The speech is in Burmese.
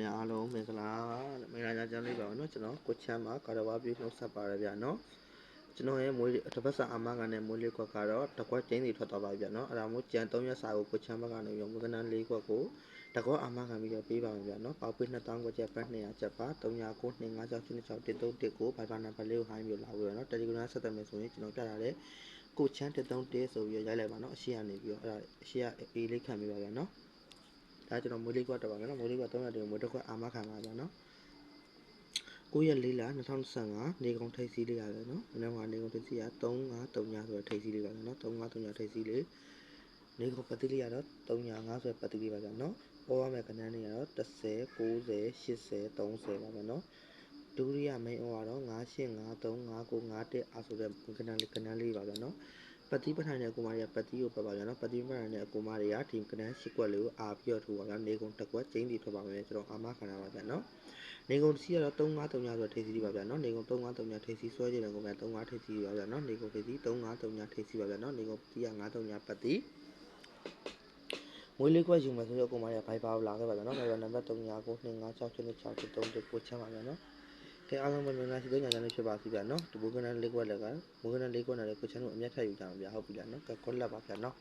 များအားလုံးမင်္ဂလာမင်္ဂလာညချမ်းလေးပါနော်ကျွန်တော်ကိုချမ်းမှာကာရဝါပြနှုတ်ဆက်ပါရဗျာနော်ကျွန်တော်ရဲ့မွေးတစ်ပတ်စာအမကနဲ့မွေးလေးခွက်ကတော့တကွက်ကျင်းစီထွက်သွားပါဗျာနော်အဲ့ဒါမို့ကြံ3ရက်စာကိုကိုချမ်းဘက်ကနေရောမကနန်း၄ခွက်ကိုတကွက်အမခံပြီးတော့ပေးပါမယ်ဗျာနော်ပေါပေး2000ခွက်ချက်ပတ်200ချက်ပါ309 256 131ကိုဘိုင်ဘာနံပါတ်လေးကိုဟိုင်းပြီးလာပြီးတော့နော် Telegram ဆက်သွယ်မယ်ဆိုရင်ကျွန်တော်ပြတာလေကိုချမ်း131ဆိုပြီးရိုက်လိုက်ပါနော်အရှိကနေပြီးတော့အဲ့ဒါအရှိကအေးလေးခံပြီးပါဗျာနော် ဒါကျွန်တော်မွေးလေးကွက်တော့ပါမယ်နော်မွေးလေးကွက်300တင်မွေးတစ်ခွက်အာမခံပါဗျာနော်9ရက်4လ2025နေကုန်ထိပ်စီးလေးရတယ်နော်မနေ့ကနေကုန်ထိပ်စီးက3539ဆိုတဲ့ထိပ်စီးလေးပါဗျာနော်3539ထိပ်စီးလေးနေကုန်ပတ်တိလေးကတော့305ဆိုတဲ့ပတ်တိလေးပါဗျာနော်ပေါ်ရမယ့်ကဏ္ဍတွေကတော့30 90 80 30ပါဗျာနော်ဒုတိယ main ဩကတော့98535991အားဆိုတဲ့ကဏ္ဍလေးကဏ္ဍလေးပါဗျာနော် ပတ်တိပထိုင်တဲ့အကူမတွေကပတ်တိကိုပတ်ပါဗျာနော်ပတ်တိပထိုင်တဲ့အကူမတွေကဒီကနန်းရှိကွက်လေးကိုအာပြီးတော့ထိုးပါဗျာနေကုန်တစ်ကွက်ကျင်းပြီးထွက်ပါမယ်ကျွန်တော်အာမခံရပါဗျာနော်နေကုန်စီကတော့3539ဆိုတော့ထိပ်စီးပါဗျာနော်နေကုန်3539ထိပ်စီးဆွဲကြတယ်ကုန်ဗျာ35ထိပ်စီးပါဗျာနော်နေကုန်ထိပ်စီး3539ထိပ်စီးပါဗျာနော်နေကုန်တီးက939ပတ်တိမွေးလေးကွက်ယူမယ်ဆိုတော့အကူမတွေကဘိုက်ပါကိုလာခဲ့ပါဗျာနော်ဘိုက်ပါနံပါတ်39925663ကိုချမ်းပါဗျာနော် ကဲအားလုံးပဲမင်္ဂလာရှိတဲ့ညချမ်းလေးဖြစ်ပါစီဗျာနော်ဒီဘုကနန်လေးကွက်လည်းကဘုကနန်လေးကွက်နဲ့လည်းကိုချမ်းတို့အမျက်ထပ်ယူကြအောင်ဗျာဟုတ်ပြီလားနော်ကဲကောလက်ပါဗျာနော်